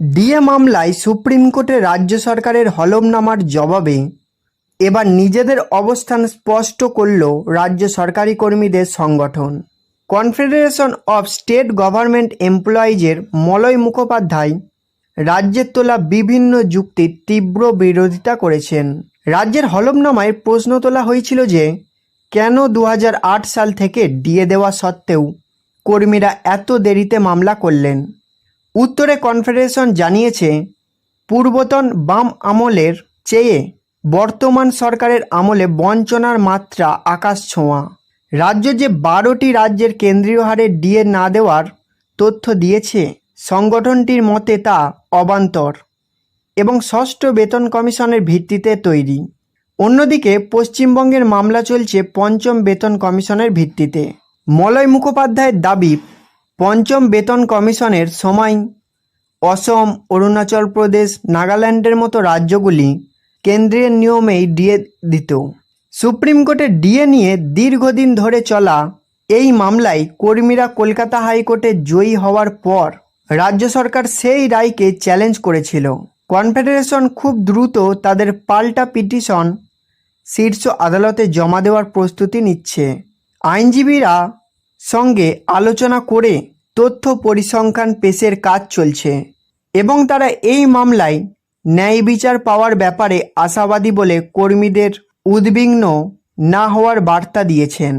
DA মামলায় supreme কোর্টে রাজ্য সরকারের হলফনামার জবাবে এবার নিজেদের অবস্থান স্পষ্ট করল রাজ্য সরকারি কর্মীদের সংগঠন। কনফেডারেশন অফ স্টেট গভর্নমেন্ট এমপ্লয়িজের মলয় মুখোপাধ্যায় রাজ্যের তোলা বিভিন্ন যুক্তির তীব্র বিরোধিতা করেছেন। রাজ্যের হলফনামায় প্রশ্ন তোলা হয়েছিল যে, কেন দু হাজার আট সাল থেকে ডিএ দেওয়া সত্ত্বেও কর্মীরা এত দেরিতে মামলা করলেন? উত্তরে কনফেডারেশন জানিয়েছে, পূর্বতন বাম আমলের চেয়ে বর্তমান সরকারের আমলে বঞ্চনার মাত্রা আকাশ ছোঁয়া। রাজ্য যে বারোটি রাজ্যের কেন্দ্রীয় হারে ডিএ না দেওয়ার তথ্য দিয়েছে, সংগঠনটির মতে তা অবান্তর এবং ষষ্ঠ বেতন কমিশনের ভিত্তিতে তৈরি। অন্যদিকে, পশ্চিমবঙ্গের মামলা চলছে পঞ্চম বেতন কমিশনের ভিত্তিতে। মলয় মুখোপাধ্যায়ের দাবি পঞ্চম বেতন কমিশনের সময় অসম, অরুণাচল প্রদেশ, নাগাল্যান্ডের মতো রাজ্যগুলি কেন্দ্রীয় নিয়মেই ডিএ দিত। সুপ্রিম কোর্টে ডিএ নিয়ে দীর্ঘদিন ধরে চলা এই মামলায় কর্মীরা কলকাতা হাইকোর্টে জয়ী হওয়ার পর রাজ্য সরকার সেই রায়কে চ্যালেঞ্জ করেছিল। কনফেডারেশন খুব দ্রুত তাদের পাল্টা পিটিশন শীর্ষ আদালতে জমা দেওয়ার প্রস্তুতি নিচ্ছে। আইনজীবীরা সঙ্গে আলোচনা করে তথ্য পরিসংখ্যান পেশের কাজ চলছে এবং তারা এই মামলায় ন্যায় বিচার পাওয়ার ব্যাপারে আশাবাদী বলে কর্মীদের উদ্বিগ্ন না হওয়ার বার্তা দিয়েছেন।